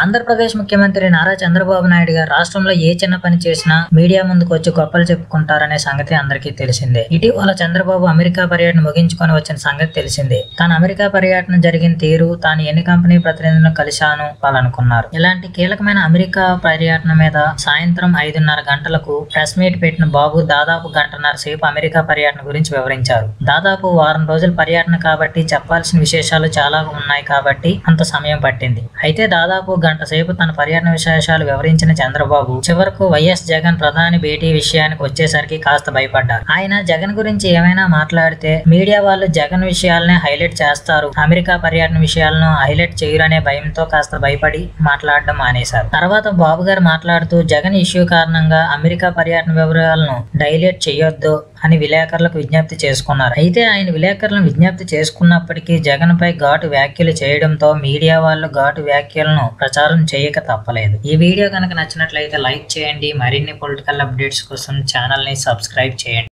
ఆంధ్రప్రదేశ్ ముఖ్యమంత్రి నారా చంద్రబాబు నాయుడు గారు రాష్ట్రంలో ఏ చిన్న పని చేసినా మీడియా ముందుకు వచ్చి గొప్పలు చెప్పుకుంటారనే సంగతి అందరికీ తెలిసిందే. ఇటీవల చంద్రబాబు అమెరికా పర్యటన ముగించుకొని వచ్చిన సంగతి తెలిసిందే. తాను అమెరికా పర్యటన జరిగిన తీరు తాను ఎన్ని కంపెనీ ప్రతినిధులను కలిశాను వాళ్ళనుకున్నారు ఇలాంటి కీలకమైన అమెరికా పర్యటన మీద సాయంత్రం ఐదున్నర గంటలకు ప్రెస్ మీట్ పెట్టిన బాబు దాదాపు గంటన్నర సేపు అమెరికా పర్యటన గురించి వివరించారు. దాదాపు వారం రోజుల పర్యటన కాబట్టి చెప్పాల్సిన విశేషాలు చాలా ఉన్నాయి కాబట్టి అంత సమయం పట్టింది. అయితే దాదాపు గంట సేపు తన పర్యటన విశేషాలు వివరించిన చంద్రబాబు చివరకు వైఎస్ జగన్ ప్రధాని భేటీ విషయానికి వచ్చేసరికి కాస్త భయపడ్డారు. ఆయన జగన్ గురించి ఏమైనా మాట్లాడితే మీడియా వాళ్ళు జగన్ విషయాలనే హైలైట్ చేస్తారు అమెరికా పర్యటన విషయాలను హైలైట్ చేయరనే భయంతో కాస్త భయపడి మాట్లాడడం మానేశారు. తర్వాత బాబు గారు మాట్లాడుతూ జగన్ ఇష్యూ కారణంగా అమెరికా పర్యటన వివరాలను డైలేట్ చేయొద్దు అని విలేకరులకు విజ్ఞప్తి చేసుకున్నారు. అయితే ఆయన విలేకరులను విజ్ఞప్తి చేసుకున్నప్పటికీ జగన్ పై ఘాటు వ్యాఖ్యలు చేయడంతో మీడియా వాళ్ళు ఘాటు వ్యాఖ్యలను ప్రచారం చేయక తప్పలేదు. ఈ వీడియో కనుక నచ్చినట్లయితే లైక్ చేయండి. మరిన్ని పొలిటికల్ అప్డేట్స్ కోసం ఛానల్ని సబ్స్క్రైబ్ చేయండి.